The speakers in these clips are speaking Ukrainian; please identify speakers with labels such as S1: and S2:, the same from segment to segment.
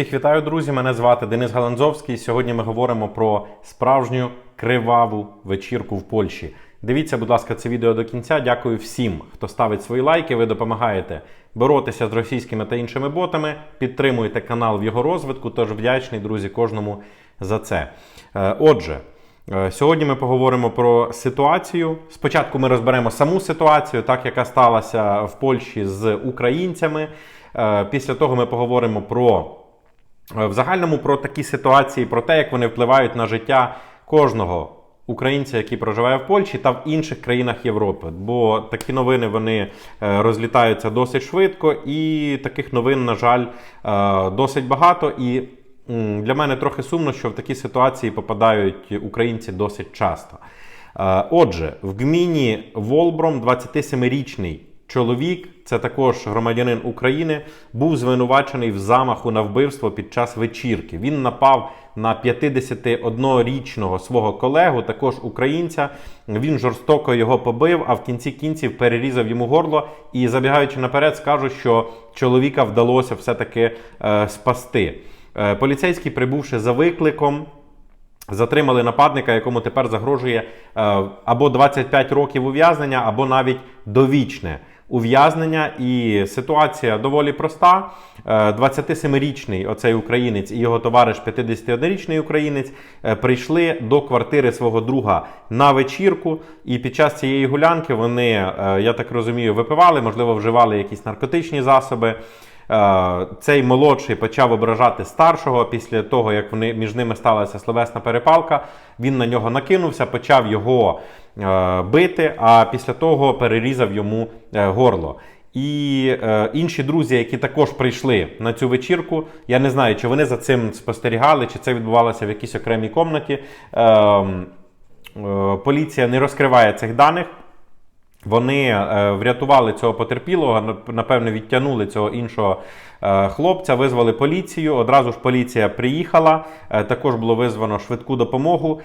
S1: Всіх вітаю, друзі! Мене звати Денис Галанзовський. Сьогодні ми говоримо про справжню криваву вечірку в Польщі. Дивіться, будь ласка, це відео до кінця. Дякую всім, хто ставить свої лайки. Ви допомагаєте боротися з російськими та іншими ботами. Підтримуєте канал в його розвитку. Тож вдячний, друзі, кожному за це. Е, Отже. Е, Сьогодні ми поговоримо про ситуацію. Спочатку ми розберемо саму ситуацію, так яка сталася в Польщі з українцями. Е, Після того ми поговоримо про в загальному про такі ситуації, про те, як вони впливають на життя кожного українця, який проживає в Польщі та в інших країнах Європи. Бо такі новини вони е, розлітаються досить швидко, і таких новин, на жаль, е, досить багато. І для мене трохи сумно, що в такі ситуації попадають українці досить часто. Е, Отже, в гміні Волбром 27-річний чоловік, це також громадянин України, був звинувачений в замаху на вбивство під час вечірки. Він напав на 51-річного свого колегу, також українця. Він жорстоко його побив, а в кінці кінців перерізав йому горло. І забігаючи наперед, скажу, що чоловіка вдалося все-таки е, спасти. Е, поліцейські, прибувши за викликом, Затримали нападника, якому тепер загрожує е, або 25 років ув'язнення, або навіть довічне ув'язнення. І ситуація доволі проста. Е, 27-річний оцей українець і його товариш, 51-річний українець, е, прийшли до квартири свого друга на вечірку. І під час цієї гулянки вони, е, я так розумію, випивали, можливо, вживали якісь наркотичні засоби. Е, Цей молодший почав ображати старшого після того, як вони між ними сталася словесна перепалка. Він на нього накинувся, почав його е, бити, а після того перерізав йому е, горло. І е, інші друзі, які також прийшли на цю вечірку, я не знаю, чи вони за цим спостерігали, чи це відбувалося в якійсь окремій комнаті. Е, е, поліція не розкриває цих даних. Вони е, врятували цього потерпілого, нап- напевно, відтягнули цього іншого е, хлопця, визвали поліцію. Одразу ж поліція приїхала. Е, також було визвано швидку допомогу.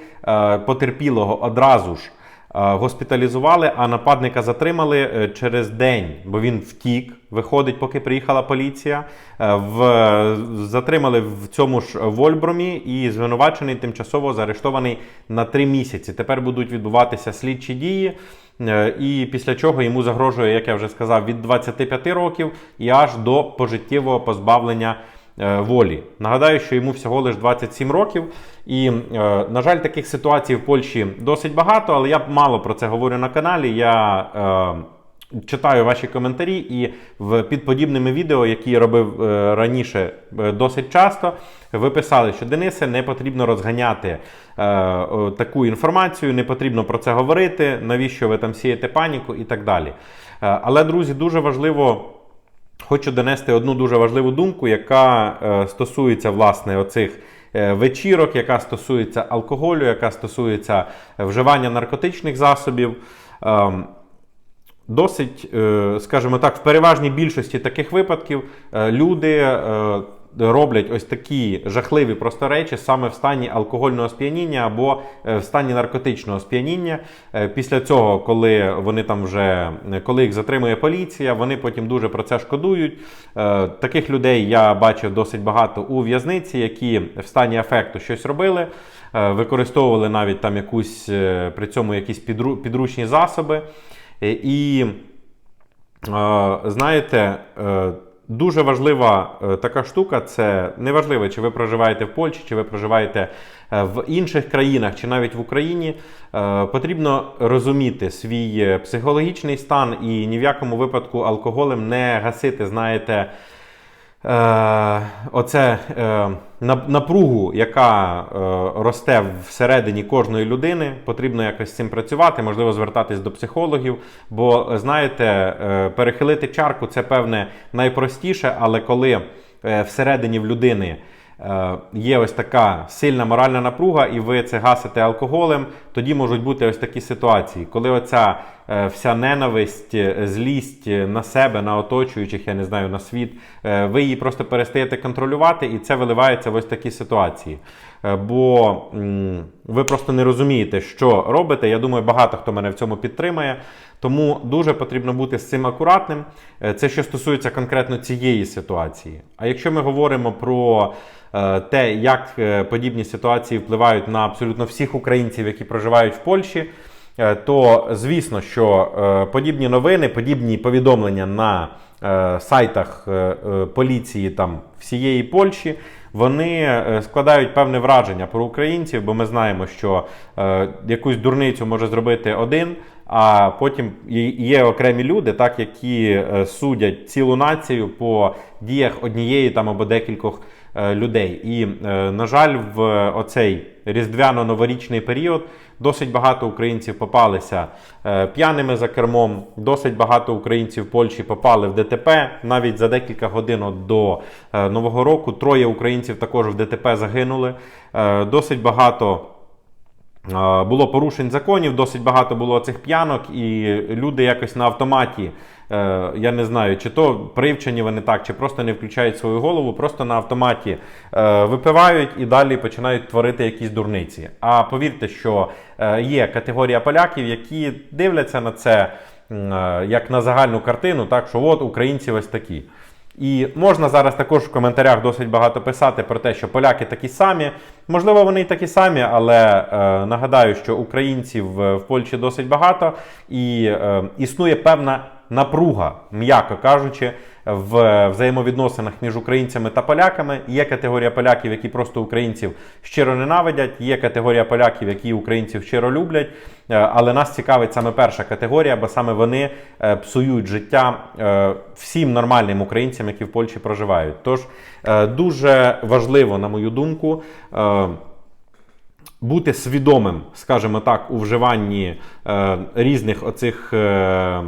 S1: Потерпілого одразу ж госпіталізували, а нападника затримали через день, бо він втік. Виходить, поки приїхала поліція. В, затримали в цьому ж Вольбромі і звинувачений тимчасово заарештований на три місяці. Тепер будуть відбуватися слідчі дії. Е, І після чого йому загрожує, як я вже сказав, від 25 років і аж до пожиттєвого позбавлення е, волі. Нагадаю, що йому всього лише 27 років. І, е, на жаль, таких ситуацій в Польщі досить багато, але я мало про це говорю на каналі. Я читаю ваші коментарі і в під подібними відео, які я робив е, раніше е, досить часто, ви писали, що Денисе не потрібно розганяти е, таку інформацію, не потрібно про це говорити, навіщо ви там сієте паніку і так далі. Е, але, друзі, дуже важливо. Хочу донести одну дуже важливу думку, яка е, стосується власне оцих е, вечірок, яка стосується алкоголю, яка стосується е, вживання наркотичних засобів. Ем, Досить, е, скажімо так, в переважній більшості таких випадків е, люди е, роблять ось такі жахливі просто речі саме в стані алкогольного сп'яніння або в стані наркотичного сп'яніння. Після цього, коли вони там вже коли їх затримує поліція, вони потім дуже про це шкодують. Таких людей я бачив досить багато у в'язниці, які в стані афекту щось робили, використовували навіть там якусь при цьому якісь підру- підручні засоби. Е, І знаєте, е, дуже важлива е, така штука це неважливо, чи ви проживаєте в Польщі, чи ви проживаєте в інших країнах, чи навіть в Україні. Потрібно розуміти свій психологічний стан і ні в якому випадку алкоголем не гасити, знаєте. Е, оце е, напругу, яка е, росте всередині кожної людини, потрібно якось з цим працювати, можливо, звертатись до психологів. Бо знаєте, перехилити чарку це певне найпростіше, але коли всередині в людини є ось така сильна моральна напруга, і ви це гасите алкоголем, тоді можуть бути ось такі ситуації, коли оця вся ненависть, е, злість на себе, на оточуючих, я не знаю, на світ, е, ви її просто перестаєте контролювати, і це виливається в ось такі ситуації. Е, Бо ви просто не розумієте, що робите. Я думаю, багато хто мене в цьому підтримає. Тому дуже потрібно бути з цим акуратним. Е, Це що стосується конкретно цієї ситуації. А якщо ми говоримо про е, те, як е, подібні ситуації впливають на абсолютно всіх українців, які проживають в Польщі, е, то звісно, що е, подібні новини, подібні повідомлення на е, сайтах е, е, поліції там всієї Польщі. Вони е, складають певне враження про українців, бо ми знаємо, що е, якусь дурницю може зробити один, а потім є- окремі люди, так які е, судять цілу націю по діях однієї там або декількох е, людей. І, е, на жаль, в оцей різдвяно-новорічний період досить багато українців попалися е, п'яними за кермом. Досить багато українців в Польщі попали в ДТП. Навіть за декілька годин до е, Нового року троє українців також в ДТП загинули. Е, Досить багато. Було порушень законів, досить багато було цих п'янок, і люди якось на автоматі. е, Я не знаю, чи то привчені вони так, чи просто не включають свою голову, просто на автоматі е, випивають і далі починають творити якісь дурниці. А повірте, що е, є категорія поляків, які дивляться на це як на загальну картину, так що от українці ось такі. І можна зараз також в коментарях досить багато писати про те, що поляки такі самі. Можливо, вони і такі самі, але е, нагадаю, що українців в Польщі досить багато, і е, існує певна напруга, м'яко кажучи, в взаємовідносинах між українцями та поляками. Є категорія поляків, які просто українців щиро ненавидять. Є категорія поляків, які українців щиро люблять. Е, Але нас цікавить саме перша категорія, бо саме вони е, псують життя е, всім нормальним українцям, які в Польщі проживають. Тож дуже важливо, на мою думку. бути свідомим, скажімо так, у вживанні е, різних оцих е,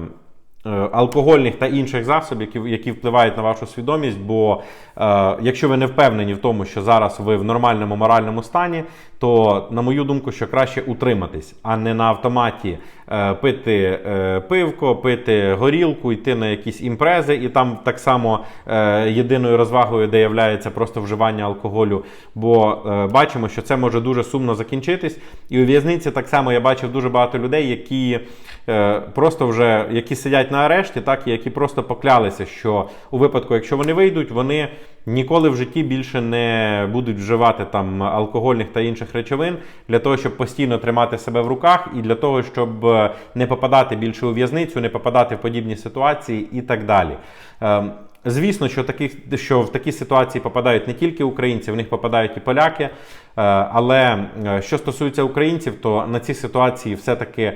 S1: алкогольних та інших засобів, які, які впливають на вашу свідомість. Бо е, якщо ви не впевнені в тому, що зараз ви в нормальному моральному стані, то, на мою думку, що краще утриматись, а не на автоматі е, пити е, пивко, пити горілку, йти на якісь імпрези, і там так само е, єдиною розвагою, де являється просто вживання алкоголю. Бо е, бачимо, що це може дуже сумно закінчитись. І у в'язниці так само я бачив дуже багато людей, які е, просто вже які сидять на арешті, так і які просто поклялися, що у випадку, якщо вони вийдуть, вони ніколи в житті більше не будуть вживати там алкогольних та інших речовин для того, щоб постійно тримати себе в руках, і для того, щоб е, не попадати більше у в'язницю, не попадати в подібні ситуації і так далі. Ем, Звісно, що, таких, що в такі ситуації попадають не тільки українці, в них попадають і поляки. Е, Але е, що стосується українців, то на ці ситуації все-таки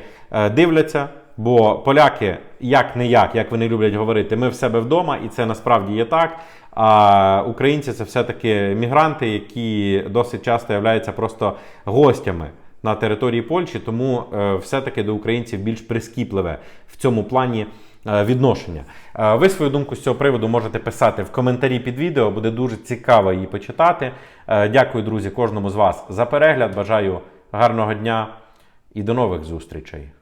S1: дивляться. Бо поляки, як не як, як вони люблять говорити, ми в себе вдома, і це насправді є так. А українці це все-таки мігранти, які досить часто являються просто гостями на території Польщі, тому е, все-таки до українців більш прискіпливе в цьому плані е, відношення. Е, Ви свою думку з цього приводу можете писати в коментарі під відео, буде дуже цікаво її почитати. Дякую, друзі, кожному з вас за перегляд. Бажаю гарного дня і до нових зустрічей.